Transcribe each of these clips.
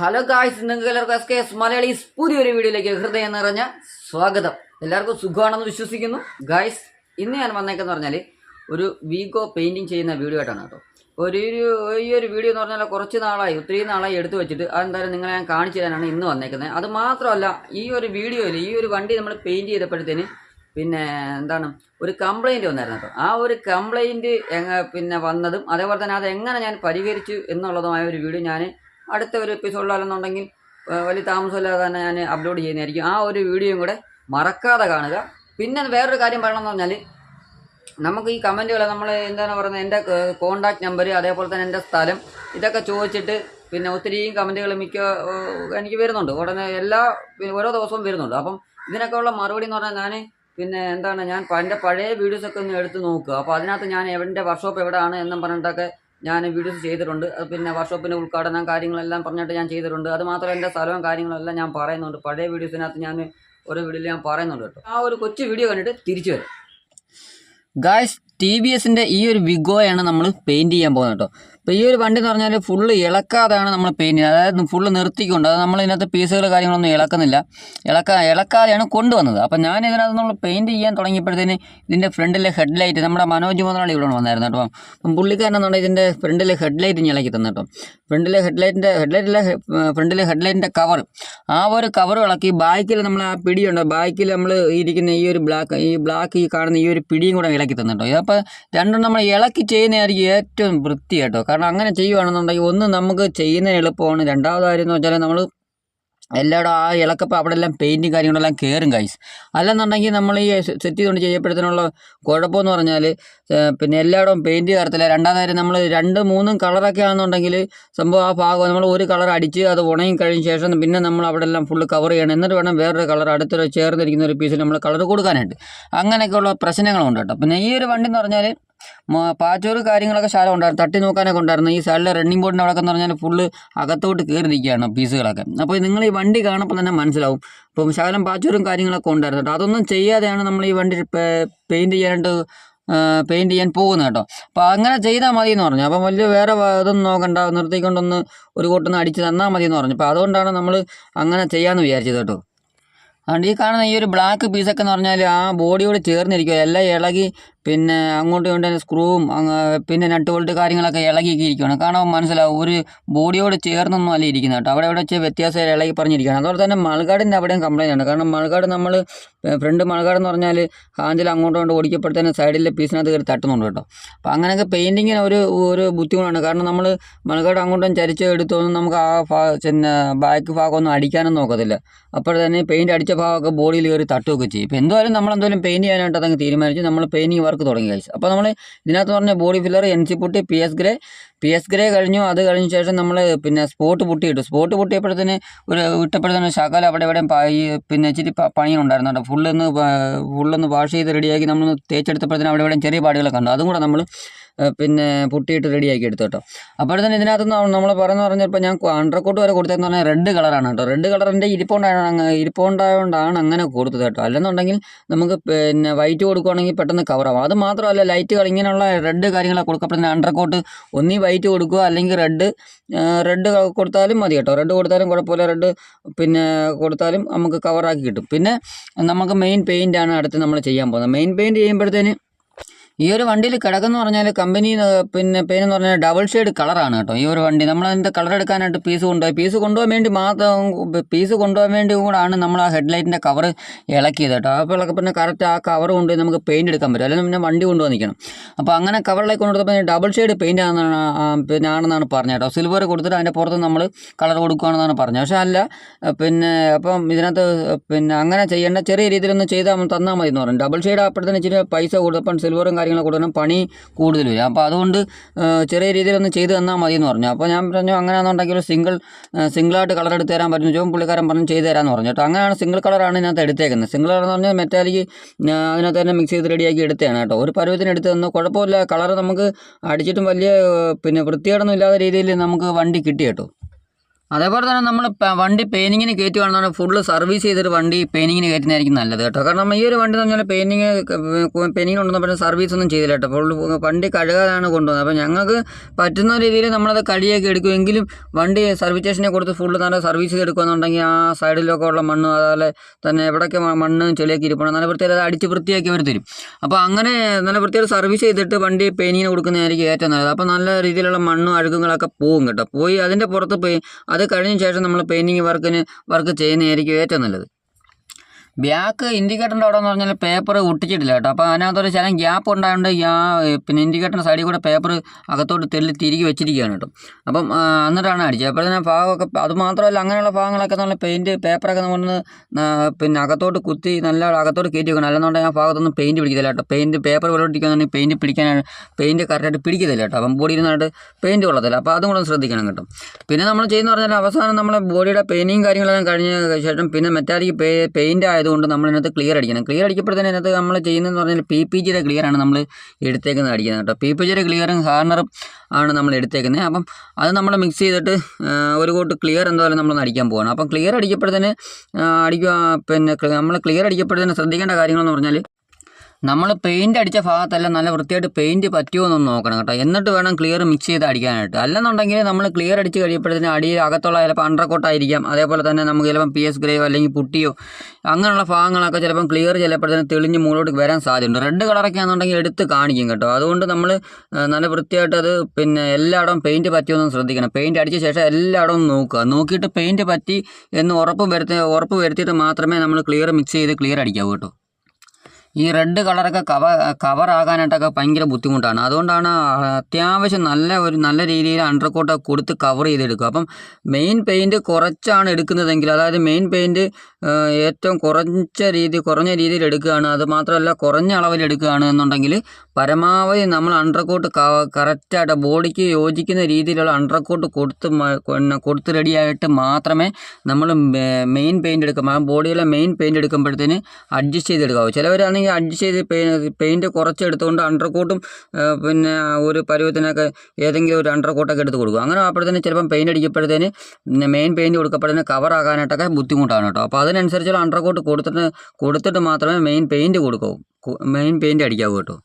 Hello guys നിങ്ങൾക്ക് എല്ലാവർക്കും S K S Malayalees പുതിയൊരു വീഡിയോയിലേക്ക് ഹൃദയം നിറഞ്ഞ സ്വാഗതം. എല്ലാവർക്കും സുഖമാണെന്ന് വിശ്വസിക്കുന്നു. ഗായ്സ് ഇന്ന് ഞാൻ വന്നേക്കെന്ന് പറഞ്ഞാൽ ഒരു വീഗോ പെയിന്റിങ് ചെയ്യുന്ന വീഡിയോ ആയിട്ടാണ് കേട്ടോ. ഒരു ഈ ഒരു വീഡിയോ എന്ന് പറഞ്ഞാൽ കുറച്ച് നാളായി ഒത്തിരി നാളായി എടുത്തു വെച്ചിട്ട് അതെന്തായാലും നിങ്ങളെ ഞാൻ കാണിച്ചു തരാനാണ് ഇന്ന് വന്നേക്കുന്നത്. അത് മാത്രമല്ല ഈ ഒരു വീഡിയോയിൽ ഈ ഒരു വണ്ടി നമ്മൾ പെയിന്റ് ചെയ്തപ്പോഴത്തേന് പിന്നെ എന്താണ് ഒരു കംപ്ലൈന്റ് വന്നായിരുന്നു കേട്ടോ. ആ ഒരു കംപ്ലൈന്റ് പിന്നെ വന്നതും അതേപോലെ തന്നെ അത് എങ്ങനെ ഞാൻ പരിഹരിച്ചു എന്നുള്ളതുമായ ഒരു വീഡിയോ ഞാൻ അടുത്ത ഒരു എപ്പിസോഡിലാണെന്നുണ്ടെങ്കിൽ വലിയ താമസമില്ലാതെ തന്നെ ഞാൻ അപ്ലോഡ് ചെയ്യുന്നതായിരിക്കും. ആ ഒരു വീഡിയോയും കൂടെ മറക്കാതെ കാണുക. പിന്നെ വേറൊരു കാര്യം പറയണമെന്ന് പറഞ്ഞാൽ നമുക്ക് ഈ കമന്റുകൾ നമ്മൾ എന്താണ് പറയുന്നത് എന്റെ കോണ്ടാക്ട് നമ്പർ അതേപോലെ തന്നെ എന്റെ സ്ഥലം ഇതൊക്കെ ചോദിച്ചിട്ട് പിന്നെ ഒത്തിരിയും കമന്റുകൾ മിക്ക എനിക്ക് വരുന്നുണ്ട്. ഉടനെ എല്ലാ ഓരോ ദിവസവും വരുന്നുണ്ട്. അപ്പം ഇതിനൊക്കെ ഉള്ള മറുപടി എന്ന് പറഞ്ഞാൽ ഞാൻ പിന്നെ എന്താണ് ഞാൻ എന്റെ പഴയ വീഡിയോസൊക്കെ ഒന്ന് എടുത്ത് നോക്കുക. അപ്പോൾ അതിനകത്ത് ഞാൻ എന്റെ വർക്ക്ഷോപ്പ് എവിടെയാണ് എന്നും പറഞ്ഞിട്ടൊക്കെ ഞാൻ വീഡിയോസ് ചെയ്തിട്ടുണ്ട്. പിന്നെ വർക്ക്ഷോപ്പിന്റെ ഉദ്ഘാടനം കാര്യങ്ങളെല്ലാം പറഞ്ഞിട്ട് ഞാൻ ചെയ്തിട്ടുണ്ട്. അതുമാത്രമല്ല എന്റെ സ്ഥലവും കാര്യങ്ങളെല്ലാം ഞാൻ പറയുന്നുണ്ട്. പഴയ വീഡിയോസിനകത്ത് ഞാൻ ഓരോ വീഡിയോയിൽ ഞാൻ പറയുന്നുണ്ട് കേട്ടോ. ആ ഒരു കൊച്ചു വീഡിയോ കണ്ടിട്ട് തിരിച്ചു വരും. ഗായ്സ് ടി വി എസിന്റെ ഈ ഒരു വിഗോയാണ് നമ്മൾ പെയിന്റ് ചെയ്യാൻ പോകുന്നത് കേട്ടോ. അപ്പോൾ ഈ ഒരു വണ്ടി എന്ന് പറഞ്ഞാൽ ഫുള്ള് ഇളക്കാതെയാണ് നമ്മൾ പെയിന്റ് അതായത് ഫുള്ള് നിർത്തിക്കൊണ്ട് അത് നമ്മൾ ഇതിനകത്ത് പീസുകൾ കാര്യങ്ങളൊന്നും ഇളക്കുന്നില്ല. ഇളക്കാ ഇളക്കാതെയാണ് കൊണ്ടുവന്നത്. അപ്പോൾ ഞാൻ ഇതിനകത്ത് നമ്മൾ പെയിന്റ് ചെയ്യാൻ തുടങ്ങിയപ്പോഴത്തേന് ഇതിന്റെ ഫ്രണ്ടിലെ ഹെഡ് ലൈറ്റ് നമ്മുടെ മനോജ് മുതലാളി ഇവിടെ വന്നായിരുന്നു കേട്ടോ. അപ്പം പുള്ളിക്കാരനെന്നുണ്ടെങ്കിൽ ഇതിന്റെ ഫ്രണ്ടിലെ ഹെഡ്ലൈറ്റ് ഞാൻ ഇളക്കി തന്നു ഫ്രണ്ടിലെ ഹെഡ് ലൈറ്റിലെ ഫ്രണ്ടിലെ ഹെഡ് ലൈറ്റിന്റെ കവർ ആ ഒരു കവർ ഇളക്കി ബാക്കിൽ നമ്മൾ ആ പിടിയുണ്ട്. ബാക്കിൽ നമ്മൾ ഇരിക്കുന്ന ഈ ഒരു ബ്ലാക്ക് ഈ ബ്ലാക്ക് ഈ കാണുന്ന ഈ ഒരു പിടിയും കൂടെ ഇളക്കി തന്നിട്ടോ അപ്പോൾ രണ്ടും നമ്മൾ ഇളക്കി ചെയ്യുന്നതായിരിക്കും ഏറ്റവും വൃത്തി കേട്ടോ. കാരണം അങ്ങനെ ചെയ്യുകയാണെന്നുണ്ടെങ്കിൽ ഒന്ന് നമുക്ക് ചെയ്യുന്നതിന് എളുപ്പമാണ്. രണ്ടാമത് കാര്യം എന്ന് വെച്ചാൽ നമ്മൾ എല്ലായിടും ആ ഇളക്കപ്പം അവിടെ എല്ലാം പെയിന്റും കാര്യങ്ങളെല്ലാം കയറും കൈസ് അല്ലെന്നുണ്ടെങ്കിൽ നമ്മൾ ഈ സെറ്റ് ചെയ്തുകൊണ്ട് ചെയ്യപ്പെടുന്നതിനുള്ള കുഴപ്പമെന്ന് പറഞ്ഞാൽ പിന്നെ എല്ലായിടവും പെയിന്റ് കയറത്തില്ല രണ്ടാമത് കാര്യം നമ്മൾ രണ്ട് മൂന്നും കളറൊക്കെ ആണെന്നുണ്ടെങ്കിൽ സംഭവം ആ ഭാഗം നമ്മൾ ഒരു കളർ അടിച്ച് അത് ഉണങ്ങി കഴിഞ്ഞ ശേഷം പിന്നെ നമ്മൾ അവിടെ എല്ലാം ഫുള്ള് കവർ ചെയ്യണം. എന്നിട്ട് വേണം വേറൊരു കളർ അടുത്തൊരു ചേർന്നിരിക്കുന്ന ഒരു പീസിൽ നമ്മൾ കളർ കൊടുക്കാനായിട്ട്. അങ്ങനെയൊക്കെയുള്ള പ്രശ്നങ്ങളുണ്ട് കേട്ടോ. പിന്നെ ഈ ഒരു വണ്ടി എന്ന് പറഞ്ഞാൽ പാച്ചോറ് കാര്യങ്ങളൊക്കെ ശാലം ഉണ്ടായിരുന്നു. തട്ടി നോക്കാനൊക്കെ ഉണ്ടായിരുന്നു. ഈ സൈഡിലെ റണ്ണിങ് ബോർഡിന്റെ അവിടെ എന്ന് പറഞ്ഞാൽ ഫുള്ള് അകത്തോട്ട് കയറി നിൽക്കുകയാണ് പീസുകളൊക്കെ അപ്പോൾ നിങ്ങൾ ഈ വണ്ടി കാണുമ്പോൾ തന്നെ മനസ്സിലാവും. അപ്പം ശകലം പാച്ചോറും കാര്യങ്ങളൊക്കെ ഉണ്ടായിരുന്നു കേട്ടോ. അതൊന്നും ചെയ്യാതെയാണ് നമ്മൾ ഈ വണ്ടി പെയിന്റ് ചെയ്യാനായിട്ട് പെയിന്റ് ചെയ്യാൻ പോകുന്നത് കേട്ടോ. അപ്പോൾ അങ്ങനെ ചെയ്താൽ മതി എന്ന് പറഞ്ഞു. അപ്പം വലിയ വേറെ ഇതൊന്നും നോക്കണ്ട. നിർത്തിക്കൊണ്ടൊന്ന് ഒരു കൂട്ടൊന്ന് അടിച്ച് തന്നാൽ മതി എന്ന് പറഞ്ഞു. അപ്പോൾ അതുകൊണ്ടാണ് നമ്മൾ അങ്ങനെ ചെയ്യാമെന്ന് വിചാരിച്ചത് കേട്ടോ. അതുകൊണ്ട് ഈ കാണുന്ന ഈ ഒരു ബ്ലാക്ക് പീസൊക്കെ എന്ന് പറഞ്ഞാൽ ആ ബോഡിയോട് ചേർന്നിരിക്കുക എല്ലാം ഇളകി പിന്നെ അങ്ങോട്ടും ഇങ്ങോട്ടും സ്ക്രൂവും പിന്നെ നട്ട് ബോൾട്ട് കാര്യങ്ങളൊക്കെ ഇളകിയൊക്കെ ഇരിക്കുകയാണ് കാണുമ്പോൾ മനസ്സിലാവും ഒരു ബോഡിയോട് ചേർന്നൊന്നും അല്ല ഇരിക്കുന്നത് കേട്ടോ. അവിടെ അവിടെ വെച്ച് വ്യത്യാസം ഇളകി പറഞ്ഞിരിക്കുകയാണ്. അതുപോലെ തന്നെ മൾഗാടിന്റെ അവിടെയും കംപ്ലൈന്റ് ആണ്. കാരണം മൾഗാട് നമ്മൾ ഫ്രണ്ട് മൾഗാട് എന്ന് പറഞ്ഞാൽ ഹാൻഡിൽ അങ്ങോട്ടും ഇങ്ങോട്ടും ഓടിക്കപ്പെടുത്തന്നെ സൈഡിലെ പീസിനകത്ത് കയറി തട്ടുന്നുണ്ട് കേട്ടോ. അപ്പോൾ അങ്ങനെയൊക്കെ പെയിന്റിങ്ങിന് ഒരു ഒരു ബുദ്ധിമുട്ടാണ്. കാരണം നമ്മൾ മൾഗാട് അങ്ങോട്ടും ചരിച്ച് എടുത്തൊന്നും നമുക്ക് ആ ഭാ പിന്നെ ബാക്ക് ഭാഗമൊന്നും അടിക്കാനും നോക്കത്തില്ല. അപ്പോൾ തന്നെ പെയിന്റ് അടിച്ച ഭാഗമൊക്കെ ബോഡിയിൽ കയറി തട്ടുകയൊക്കെ ചെയ്യും. ഇപ്പോൾ എന്തായാലും നമ്മൾ എന്തായാലും പെയിന്റ് ചെയ്യാനായിട്ട് അതങ്ങ് തീരുമാനിച്ചു. നമ്മൾ പെയിന്റിങ് വർക്ക് തുടങ്ങി കഴിച്ചു അപ്പോൾ നമ്മൾ ഇതിനകത്ത് പറഞ്ഞ body filler N C putty P S grey P S grey കഴിഞ്ഞു അത് കഴിഞ്ഞ ശേഷം നമ്മൾ പിന്നെ സ്പോട്ട് പുട്ടി ഇട്ടു സ്പോട്ട് പുട്ടിയപ്പോഴത്തേന് ഒരു ഇട്ടപ്പോഴത്തേന് ശകല അവിടെ ഇവിടെ ഈ പിന്നെ ഇച്ചിരി പണിയുണ്ടായിരുന്നു കേട്ടോ. ഫുള്ളൊന്ന് ഫുള്ളൊന്ന് വാഷ് ചെയ്ത് റെഡിയാക്കി നമ്മൾ തേച്ചെടുത്തപ്പോഴത്തേന് അവിടെ ഇവിടെ ചെറിയ പാടുകളൊക്കെ ഉണ്ട് അതും കൂടെ നമ്മൾ പിന്നെ പുട്ടിയിട്ട് റെഡിയാക്കി എടുത്തു കേട്ടോ. അപ്പോഴത്തേന് ഇതിനകത്ത് നമ്മൾ പറഞ്ഞു പറഞ്ഞപ്പോൾ ഞാൻ അണ്ടർകോട്ട് വരെ കൊടുത്തതെന്ന് പറഞ്ഞാൽ റെഡ് കളറാണ് കേട്ടോ. റെഡ് കളറിന്റെ ഇരിപ്പുണ്ടായാണ് ഇരിപ്പുണ്ടായതുകൊണ്ടാണ് അങ്ങനെ കൊടുത്തത് കേട്ടോ. അല്ലെന്നുണ്ടെങ്കിൽ നമുക്ക് പിന്നെ വൈറ്റ് കൊടുക്കുകയാണെങ്കിൽ പെട്ടെന്ന് കവറാവും അത് മാത്രമല്ല ലൈറ്റുകൾ ഇങ്ങനെയുള്ള റെഡ് കാര്യങ്ങളൊക്കെ കൊടുക്കപ്പെടുന്ന അണ്ടർകോട്ട് ഒന്നീ വൈറ്റ് കൊടുക്കുക അല്ലെങ്കിൽ റെഡ് റെഡ് കൊടുത്താലും മതി കേട്ടോ. റെഡ് കൊടുത്താലും കുഴപ്പമില്ല. റെഡ് പിന്നെ കൊടുത്താലും നമുക്ക് കവറാക്കി കിട്ടും. പിന്നെ നമുക്ക് മെയിൻ പെയിന്റാണ് അടുത്ത് നമ്മൾ ചെയ്യാൻ പോകുന്നത്. മെയിൻ പെയിന്റ് ചെയ്യുമ്പോഴത്തേന് ഈ ഒരു വണ്ടിയിൽ കിടക്കുന്ന പറഞ്ഞാൽ കമ്പനി പിന്നെ പേര് എന്ന് പറഞ്ഞാൽ ഡബിൾ ഷെയ്ഡ് കളറാണ് കേട്ടോ. ഈ ഒരു വണ്ടി നമ്മൾ അതിന്റെ കളർ എടുക്കാനായിട്ട് പീസ് കൊണ്ടുപോയി. പീസ് കൊണ്ടുപോകാൻ വേണ്ടി മാത്രം പീസ് കൊണ്ടുപോകാൻ വേണ്ടി കൂടാണ് നമ്മൾ ആ ഹെഡ്ലൈറ്റിന്റെ കവർ ഇളക്കിയത് കേട്ടോ. അപ്പോൾ ഇളക്കി പിന്നെ കറക്റ്റ് ആ കവർ കൊണ്ട് നമുക്ക് പെയിന്റ് എടുക്കാൻ പറ്റും. അല്ലെങ്കിൽ പിന്നെ വണ്ടി കൊണ്ടുപോകാൻ നിൽക്കണം. അപ്പോൾ അങ്ങനെ കവറിലേക്ക് കൊണ്ടുപോയപ്പോൾ ഡബിൾ ഷെയ്ഡ് പെയിന്റ് ആണെന്നാണ് പിന്നെ ആണെന്നാണ് പറഞ്ഞത് കേട്ടോ. സിൽവർ കൊടുത്തിട്ട് അതിന്റെ പുറത്ത് നമ്മൾ കളർ കൊടുക്കുകയാണെന്നാണ് പറഞ്ഞത്. പക്ഷേ അല്ല പിന്നെ അപ്പം ഇതിനകത്ത് പിന്നെ അങ്ങനെ ചെയ്യേണ്ട ചെറിയ രീതിയിലൊന്ന് ചെയ്താൽ തന്നാൽ മതി എന്ന് പറഞ്ഞു. ഡബിൾ ഷെയ്ഡ് ആയപ്പോഴത്തേന് ഇച്ചിരി പൈസ കൊടുത്തപ്പം സിൽവറും കാര്യങ്ങളൊക്കെ കൊടുക്കണം പണി കൂടുതൽ വരും. അപ്പോൾ അതുകൊണ്ട് ചെറിയ രീതിയിലൊന്ന് ചെയ്ത് തന്നാൽ മതി എന്ന് പറഞ്ഞു. അപ്പോൾ ഞാൻ പറഞ്ഞു അങ്ങനെയാണെന്നുണ്ടെങ്കിൽ ഒരു സിംഗിൾ സിംഗിളായിട്ട് കളർ എടുത്ത് തരാൻ പറ്റും ചോദിക്കും പുള്ളിക്കാരൻ പറഞ്ഞു ചെയ്ത് തരാമെന്ന് പറഞ്ഞു കേട്ടോ. അങ്ങനെയാണ് സിംഗിൾ കളറാണ് ഇതിനകത്ത് എടുത്തേക്കുന്നത്. സിംഗിൾ കളർ എന്ന് പറഞ്ഞാൽ മെറ്റാലിക്ക് അതിനകത്ത് തന്നെ മിക്സ് ചെയ്ത് റെഡിയാക്കി എടുത്തതാണ് കേട്ടോ. ഒരു പരുവത്തിന് എടുത്ത് തന്നു. കുഴപ്പമില്ല കളർ നമുക്ക് അടിച്ചിട്ടും വലിയ പിന്നെ വൃത്തികേടൊന്നും ഇല്ലാത്ത രീതിയിൽ നമുക്ക് വണ്ടി കിട്ടി കേട്ടോ. അതേപോലെ തന്നെ നമ്മൾ വണ്ടി പെയിന്റിങ്ങിന് കയറ്റുകയാണെന്നുണ്ടെങ്കിൽ ഫുള്ള് സർവീസ് ചെയ്തൊരു വണ്ടി പെയിന്റിങ്ങിന് കയറ്റുന്നതായിരിക്കും നല്ലത് കേട്ടോ. കാരണം ഈ ഒരു വണ്ടി എന്ന് പറഞ്ഞാൽ പെയിന്റിങ് പെയിന്റിങ്ങിന് പറഞ്ഞാൽ സർവീസ് ഒന്നും ചെയ്തില്ല കേട്ടോ. ഫുള്ള് വണ്ടി കഴുകാതാണ് കൊണ്ടുവന്നത്. അപ്പോൾ ഞങ്ങൾക്ക് പറ്റുന്ന രീതിയിൽ നമ്മളത് കഴിയൊക്കെ എടുക്കുമെങ്കിലും വണ്ടി സർവീസ് സ്റ്റേഷനെ കൊടുത്ത് ഫുള്ള് നല്ല സർവീസ് ചെയ്തെടുക്കുകയെന്നുണ്ടെങ്കിൽ ആ സൈഡിലൊക്കെ ഉള്ള മണ്ണ് അതുപോലെ തന്നെ എവിടെയൊക്കെ മണ്ണ് ചെളിയൊക്കെ ഇരിപ്പണം നല്ല വൃത്തിയിൽ അത് അടിച്ച് വൃത്തിയാക്കി അവർ തരും. അപ്പോൾ അങ്ങനെ നല്ല വൃത്തിയിൽ സർവീസ് ചെയ്തിട്ട് വണ്ടി പെയിന്റിങ്ങിന് കൊടുക്കുന്നതായിരിക്കും ഏറ്റവും നല്ലത്. അപ്പോൾ നല്ല രീതിയിലുള്ള മണ്ണും അഴുക്കുകളൊക്കെ പോകും കേട്ടോ. പോയി അതിന്റെ പുറത്ത് പോയി അത് കഴിഞ്ഞ ശേഷം നമ്മൾ പെയിന്റിങ് വർക്കിന് വർക്ക് ചെയ്യുന്നതായിരിക്കും ഏറ്റവും നല്ലത്. ബാക്ക് ഇൻഡിക്കേറ്ററിന്റെ അവിടെ എന്ന് പറഞ്ഞാൽ പേപ്പർ ഒട്ടിച്ചിട്ടില്ല കേട്ടോ. അപ്പോൾ അതിനകത്തൊരു ചില ഗ്യാപ്പ് ഉണ്ടായതുകൊണ്ട് ആ പിന്നെ ഇൻഡിക്കേറ്ററിന്റെ സൈഡിൽ കൂടെ പേപ്പർ അകത്തോട്ട് തെല്ലി തിരികെ വെച്ചിരിക്കുകയാണ് കേട്ടോ. അപ്പം എന്നിട്ടാണ് അടിച്ചത്. അപ്പോൾ തന്നെ ഭാഗമൊക്കെ അത് മാത്രമല്ല അങ്ങനെയുള്ള ഭാഗങ്ങളൊക്കെ നല്ല പെയിന്റ് പേപ്പറൊക്കെ നമ്മൾ പിന്നെ അകത്തോട്ട് കുത്തി നല്ല അകത്തോട്ട് കയറ്റി വെക്കണം. അല്ലെന്നുണ്ടെങ്കിൽ ആ ഭാഗത്തൊന്നും പെയിന്റ് പിടിക്കത്തില്ല കേട്ടോ. പെയിന്റ് പേപ്പർ വെള്ളമൊട്ടിക്കുന്നുണ്ടെങ്കിൽ പെയിന്റ് പിടിക്കാനാണ് പെയിന്റ് കറക്റ്റായിട്ട് പിടിക്കത്തില്ല കേട്ടോ. അപ്പം ബോഡിയിൽ നിന്നായിട്ട് പെയിന്റ് കൊള്ളത്തില്ല. അപ്പോൾ അതും കൂടെ ശ്രദ്ധിക്കണം കേട്ടോ. പിന്നെ നമ്മൾ ചെയ്യുന്ന പറഞ്ഞാൽ അവസാനം നമ്മളെ ബോഡിയുടെ പെയിന്റിങ് കാര്യങ്ങളെല്ലാം കഴിഞ്ഞ ശേഷം പിന്നെ മെറ്റാലിക് പെയിന്റ് പെയിന്റ് ആയതുകൊണ്ട് നമ്മൾ ഇതിനകത്ത് ക്ലിയർ അടിക്കണം. ക്ലിയർ അടിക്കപ്പെടുന്നതിന് ഇതിനകത്ത് നമ്മൾ ചെയ്യുന്നതെന്ന് പറഞ്ഞാൽ പി പി ജിയുടെ ക്ലിയറാണ് നമ്മൾ എടുത്തേക്കുന്നത് അടിക്കുന്നത് കേട്ടോ. പി പി ജിയുടെ ക്ലിയറും ഹാർണറും ആണ് നമ്മൾ എടുത്തേക്കുന്നത്. അപ്പം അത് നമ്മൾ മിക്സ് ചെയ്തിട്ട് ഒരു കൂട്ട് ക്ലിയർ എന്തായാലും നമ്മളൊന്ന് അടിക്കാൻ പോകണം അപ്പം ക്ലിയർ അടിക്കപ്പെടുന്നതിന് ആ, അടിക്കുക പിന്നെ നമ്മൾ ക്ലിയർ അടിക്കപ്പെടുന്നതിന് ശ്രദ്ധിക്കേണ്ട കാര്യങ്ങളെന്ന് പറഞ്ഞാൽ നമ്മൾ പെയിന്റ് അടിച്ച ഭാഗത്തെല്ലാം നല്ല വൃത്തിയായിട്ട് പെയിന്റ് പറ്റുമോ എന്നൊന്ന് നോക്കണം കേട്ടോ. എന്നിട്ട് വേണം ക്ലിയർ മിക്സ് ചെയ്ത് അടിക്കാനായിട്ട്. അല്ലെന്നുണ്ടെങ്കിൽ നമ്മൾ ക്ലിയർ അടിച്ച് കഴിയുമ്പോഴത്തേന് അടിയിൽ അകത്തുള്ള ചിലപ്പോൾ അണ്ടർകോട്ടായിരിക്കാം അതേപോലെ തന്നെ നമുക്ക് ചിലപ്പം പി എസ് ഗ്രേയോ അല്ലെങ്കിൽ പുട്ടിയോ അങ്ങനെയുള്ള ഭാഗങ്ങളൊക്കെ ചിലപ്പം ക്ലിയർ ചിലപ്പോഴത്തേന് തെളിഞ്ഞ് മുകളിലോട്ട് വരാൻ സാധ്യതയുണ്ട്. റെഡ് കളറൊക്കെ ആണെന്നുണ്ടെങ്കിൽ എടുത്ത് കാണിക്കും കേട്ടോ. അതുകൊണ്ട് നമ്മൾ നല്ല വൃത്തിയായിട്ട് അത് പിന്നെ എല്ലായിടവും പെയിന്റ് പറ്റിയൊന്നും ശ്രദ്ധിക്കണം. പെയിന്റ് അടിച്ച ശേഷം എല്ലായിടവും നോക്കുക. നോക്കിയിട്ട് പെയിന്റ് പറ്റി എന്ന് ഉറപ്പ് വരുത്തി ഉറപ്പ് വരുത്തിയിട്ട് മാത്രമേ നമ്മൾ ക്ലിയർ മിക്സ് ചെയ്ത് ക്ലിയർ അടിക്കാവൂ കേട്ടോ. ഈ റെഡ് കളറൊക്കെ കവ കവർ ആകാനായിട്ടൊക്കെ ഭയങ്കര ബുദ്ധിമുട്ടാണ്. അതുകൊണ്ടാണ് അത്യാവശ്യം നല്ല ഒരു നല്ല രീതിയിൽ അണ്ടർകോട്ട് കൊടുത്ത് കവർ ചെയ്തെടുക്കുക. അപ്പം മെയിൻ പെയിന്റ് കുറച്ചാണ് എടുക്കുന്നതെങ്കിൽ അതായത് മെയിൻ പെയിന്റ് ഏറ്റവും കുറഞ്ഞ രീതി കുറഞ്ഞ രീതിയിൽ എടുക്കുകയാണ്. അത് മാത്രമല്ല കുറഞ്ഞ അളവിൽ എടുക്കുകയാണ് എന്നുണ്ടെങ്കിൽ പരമാവധി നമ്മൾ അണ്ടർകോട്ട് കറക്റ്റായിട്ട് ബോഡിക്ക് യോജിക്കുന്ന രീതിയിലുള്ള അണ്ടർകോട്ട് കൊടുത്ത് കൊടുത്ത് റെഡിയായിട്ട് മാത്രമേ നമ്മൾ മെയിൻ പെയിന്റ് എടുക്കുമ്പോൾ ബോഡിയിലെ മെയിൻ പെയിന്റ് എടുക്കുമ്പോഴത്തേന് അഡ്ജസ്റ്റ് ചെയ്തെടുക്കാവൂ. ചിലവരാണെങ്കിൽ അഡ്ജസ്റ്റ് ചെയ്ത് പെയിന്റ് കുറച്ച് എടുത്തുകൊണ്ട് അണ്ടർകോട്ടും പിന്നെ ഒരു പരുവത്തിനൊക്കെ ഏതെങ്കിലും ഒരു അണ്ടർകോട്ടൊക്കെ എടുത്ത് കൊടുക്കും. അങ്ങനെ അപ്പോഴത്തേന് ചിലപ്പം പെയിന്റ് അടിക്കപ്പോഴത്തേന് മെയിൻ പെയിന്റ് കൊടുക്കപ്പെടുന്ന കവർ ആകാനായിട്ടൊക്കെ ബുദ്ധിമുട്ടാണ് കേട്ടോ. അപ്പോൾ അതിനനുസരിച്ചുള്ള അണ്ടർകോട്ട് കൊടുത്തിട്ട് കൊടുത്തിട്ട് മാത്രമേ മെയിൻ പെയിന്റ് കൊടുക്കാവൂ മെയിൻ പെയിന്റ് അടിക്കാവൂ കേട്ടോ.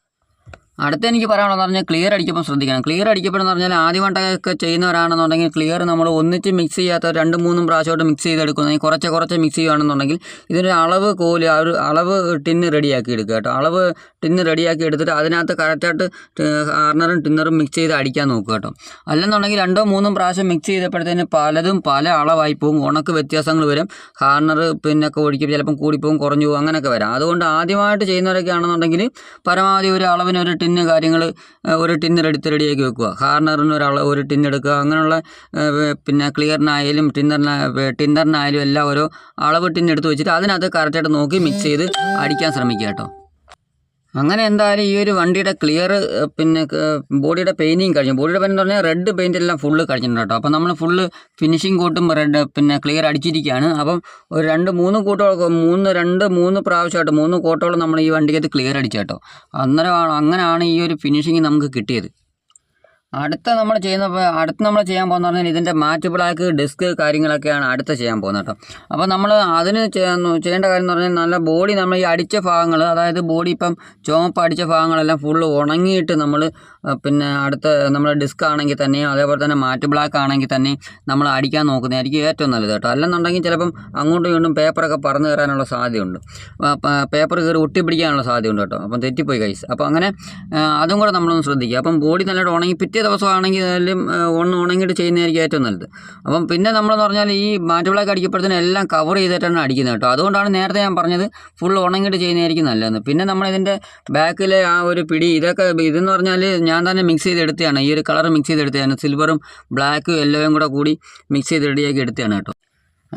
അടുത്ത എനിക്ക് പറയാനുള്ളതെന്ന് പറഞ്ഞാൽ ക്ലിയർ അടിക്കുമ്പോൾ ശ്രദ്ധിക്കണം. ക്ലിയർ അടിക്കപ്പെടുന്ന പറഞ്ഞാൽ ആദ്യമായിട്ടൊക്കെ ചെയ്യുന്നവരാണെന്നുണ്ടെങ്കിൽ ക്ലിയർ നമ്മൾ ഒന്നിച്ച് മിക്സ് ചെയ്യാത്ത രണ്ട് മൂന്നും പ്രാവശ്യമായിട്ട് മിക്സ് ചെയ്തെടുക്കുന്ന കുറച്ച് കുറച്ച് മിക്സ് ചെയ്യുകയാണെന്നുണ്ടെങ്കിൽ ഇതിന്റെ അളവ് കോൽ ആ ഒരു അളവ് ടിന്ന് റെഡിയാക്കി എടുക്കുക കേട്ടോ. അളവ് ടിന്ന് റെഡിയാക്കി എടുത്തിട്ട് അതിനകത്ത് കറക്റ്റായിട്ട് ഹാർണറും ടിന്നറും മിക്സ് ചെയ്ത് അടിക്കാൻ നോക്കുക കേട്ടോ. അല്ലെന്നുണ്ടെങ്കിൽ രണ്ടോ മൂന്നും പ്രാവശ്യം മിക്സ് ചെയ്തപ്പോഴത്തേന് പലതും പല അളവായി പോകും. ഉണക്ക് വ്യത്യാസങ്ങൾ വരും. ഹാർണർ പിന്നെ ഒക്കെ ഒഴിക്കും ചിലപ്പം കൂടിപ്പോവും കുറഞ്ഞു പോകും അങ്ങനെയൊക്കെ വരാം. അതുകൊണ്ട് ആദ്യമായിട്ട് ചെയ്യുന്നവരൊക്കെ ആണെന്നുണ്ടെങ്കിൽ പരമാവധി ഒരു അളവിന് ഒരു ടിന്ന് കാര്യങ്ങൾ ഒരു ടിന്ന് എടുത്ത് റെഡിയാക്കി വെക്കുക. ഹാർണറിന് ഒരാൾ ഒരു ടിന്ന് എടുക്കുക. അങ്ങനെയുള്ള പിന്നെ ക്ലിയറിനായാലും ടിന്നറിന് ടിന്നറിനായാലും എല്ലാം ഓരോ അളവ് ടിന്ന് എടുത്ത് വെച്ചിട്ട് അതിനകത്ത് കറക്റ്റായിട്ട് നോക്കി മിക്സ് ചെയ്ത് അടിക്കാൻ ശ്രമിക്കുക കേട്ടോ. അങ്ങനെ എന്തായാലും ഈ ഒരു വണ്ടിയുടെ ക്ലിയർ പിന്നെ ബോഡിയുടെ പെയിന്റിങ് കഴിഞ്ഞു. ബോഡിയുടെ പെയിന്റ് പറഞ്ഞാൽ റെഡ് പെയിന്റ് എല്ലാം ഫുള്ള് കഴിഞ്ഞിട്ടുണ്ട് കേട്ടോ. അപ്പോൾ നമ്മൾ ഫുള്ള് ഫിനിഷിങ് കോട്ടും റെഡ് പിന്നെ ക്ലിയർ അടിച്ചിരിക്കുകയാണ്. അപ്പം ഒരു രണ്ട് മൂന്ന് കൂട്ടുകൾ മൂന്ന് രണ്ട് മൂന്ന് പ്രാവശ്യമായിട്ട് മൂന്ന് കോട്ടോളം നമ്മൾ ഈ വണ്ടിക്കകത്ത് ക്ലിയർ അടിച്ചു കേട്ടോ. അന്നേരമാണ് അങ്ങനെയാണ് ഈ ഒരു ഫിനിഷിങ് നമുക്ക് കിട്ടിയത്. അടുത്ത നമ്മൾ ചെയ്യുന്ന അടുത്ത് നമ്മൾ ചെയ്യാൻ പോകുന്ന പറഞ്ഞാൽ ഇതിന്റെ മാറ്റ് ബ്ലാക്ക് ഡിസ്ക് കാര്യങ്ങളൊക്കെയാണ് അടുത്ത് ചെയ്യാൻ പോകുന്നത് കേട്ടോ. അപ്പോൾ നമ്മൾ അതിന് ചെയ്യേണ്ട കാര്യം എന്ന് പറഞ്ഞാൽ നല്ല ബോഡി നമ്മൾ ഈ അടിച്ച ഭാഗങ്ങൾ അതായത് ബോഡി ഇപ്പം ചുവപ്പ് അടിച്ച ഭാഗങ്ങളെല്ലാം ഫുള്ള് ഉണങ്ങിയിട്ട് നമ്മൾ പിന്നെ അടുത്ത നമ്മൾ ഡിസ്ക് ആണെങ്കിൽ തന്നെയും അതേപോലെ തന്നെ മാറ്റ് ബ്ലാക്ക് ആണെങ്കിൽ തന്നെയും നമ്മൾ അടിക്കാൻ നോക്കുന്നതായിരിക്കും ഏറ്റവും നല്ലത് കേട്ടോ. അല്ലെന്നുണ്ടെങ്കിൽ ചിലപ്പം അങ്ങോട്ടും ഇങ്ങോട്ടും പേപ്പറൊക്കെ പറന്ന് കയറാനുള്ള സാധ്യതയുണ്ട്. പേപ്പർ കയറി ഒട്ടിപ്പിടിക്കാനുള്ള സാധ്യതയുണ്ട് കേട്ടോ. അപ്പം തെറ്റിപ്പോയി കൈസ് അപ്പോൾ അങ്ങനെ അതും കൂടെ നമ്മളൊന്ന് ശ്രദ്ധിക്കുക. അപ്പം ബോഡി നല്ലതായിട്ട് ഉണങ്ങി പിറ്റേ ദിവസമാണെങ്കിൽ ആണെങ്കിൽ ആ, ഒന്ന് ഉണങ്ങിയിട്ട് ചെയ്യുന്നതായിരിക്കും ഏറ്റവും നല്ലത്. അപ്പം പിന്നെ നമ്മളെന്ന് പറഞ്ഞാൽ ഈ മാറ്റ് ബ്ലാക്ക് അടിക്കപ്പെടുന്നതിന് എല്ലാം കവർ ചെയ്തിട്ടാണ് അടിക്കുന്നത് കേട്ടോ. അതുകൊണ്ടാണ് നേരത്തെ ഞാൻ പറഞ്ഞത് ഫുൾ ഉണങ്ങിയിട്ട് ചെയ്യുന്നതായിരിക്കും നല്ലതെന്ന്. പിന്നെ നമ്മളിതിന്റെ ബാക്കിലെ ആ ഒരു പിടി ഇതൊക്കെ ഇതെന്ന് പറഞ്ഞാൽ ഞാൻ തന്നെ മിക്സ് ചെയ്തെടുത്തതാണ് ഈ ഒരു കളർ മിക്സ് ചെയ്തെടുത്തതാണ് സിൽവറും ബ്ലാക്കും യെല്ലോയും കൂടെ കൂടി മിക്സ് ചെയ്ത് റെഡിയാക്കി എടുത്തതാണ് കേട്ടോ.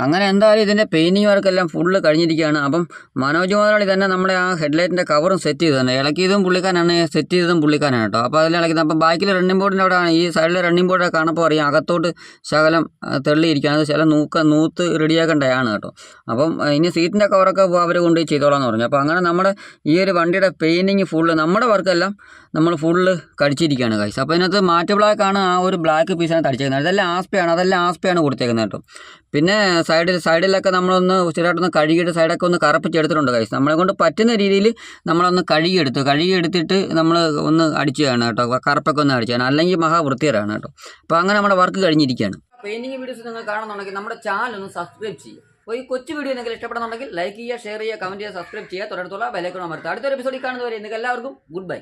അങ്ങനെ എന്തായാലും ഇതിന്റെ പെയിന്റിങ് വർക്കെല്ലാം ഫുള്ള് കഴിഞ്ഞിരിക്കുകയാണ്. അപ്പം മനോജ് മുതലാളി തന്നെ നമ്മുടെ ആ ഹെഡ്ലൈറ്റിന്റെ കവറും സെറ്റ് ചെയ്ത് തന്നെ ഇളക്കിയതും പുള്ളിക്കാനാണ് സെറ്റ് ചെയ്തതും പുള്ളിക്കാനാണ് കേട്ടോ. അപ്പോൾ അതിൽ ഇളക്കുന്നത് അപ്പം ബാക്കിൽ റണ്ണിംഗ് ബോർഡിന്റെ അവിടെ ഈ സൈഡിലെ റണ്ണിംഗ് ബോർഡ് കാണപ്പോൾ അറിയാം അകത്തോട്ട് ശകലം തെള്ളിയിരിക്കുകയാണ്. അത് ചില നൂക്ക നൂത്ത് റെഡിയാക്കേണ്ടതാണ് കേട്ടോ. അപ്പം ഇനി സീറ്റിന്റെ കവറൊക്കെ അവർ കൊണ്ടുപോയി ചെയ്തോളാം എന്ന് പറഞ്ഞു. അപ്പോൾ അങ്ങനെ നമ്മുടെ ഈ ഒരു വണ്ടിയുടെ പെയിന്റിങ് ഫുള്ള് നമ്മുടെ വർക്കെല്ലാം നമ്മൾ ഫുള്ള് കടിച്ചിരിക്കുകയാണ് കൈസ് അപ്പോൾ ഇതിനകത്ത് മാറ്റ് ബ്ലാക്കാണ് ആ ഒരു ബ്ലാക്ക് പീസാണ് തടിച്ചേക്കുന്നത് അതെല്ലാം ആസ്പയാണ് അതെല്ലാം ആസ്പയാണ് കൊടുത്തേക്കുന്നത് കേട്ടോ. പിന്നെ സൈഡിൽ സൈഡിലൊക്കെ നമ്മളൊന്ന് ചെറുതായിട്ടൊന്ന് കഴുകിയിട്ട് സൈഡൊക്കെ ഒന്ന് കറപ്പിച്ചെടുത്തിട്ടുണ്ട് കൈസ് നമ്മളെ കൊണ്ട് പറ്റുന്ന രീതിയിൽ നമ്മളൊന്ന് കഴുകിയെടുത്തു. കഴുകിയെടുത്തിട്ട് നമ്മൾ ഒന്ന് അടിച്ചതാണ് കേട്ടോ. കറപ്പൊക്കെ ഒന്ന് അടിച്ചാണ് അല്ലെങ്കിൽ മഹാ വൃത്തികരാണ് കേട്ടോ. അപ്പോൾ അങ്ങനെ നമ്മുടെ വർക്ക് കഴിഞ്ഞിരിക്കുകയാണ്. പെയിന്റിങ് വീഡിയോസ് നിങ്ങൾ കാണുന്നുണ്ടെങ്കിൽ നമ്മുടെ ചാനൽ ഒന്ന് സബ്സ്ക്രൈബ് ചെയ്യുക. അപ്പോൾ ഈ കൊച്ചു വീഡിയോ നിങ്ങൾക്ക് ഇഷ്ടപ്പെടുന്നുണ്ടെങ്കിൽ ലൈക്ക് ചെയ്യുക ഷെയർ ചെയ്യുക കമന്റ് ചെയ്യുക സബ്സ്ക്രൈബ് ചെയ്യുക. തുടർന്നുള്ള ബെലൈക്കൺ അടുത്ത അടുത്തൊരു എപ്പിസോഡിൽ കാണുന്നവരെ നിങ്ങൾക്ക് എല്ലാവർക്കും ഗുഡ് ബൈ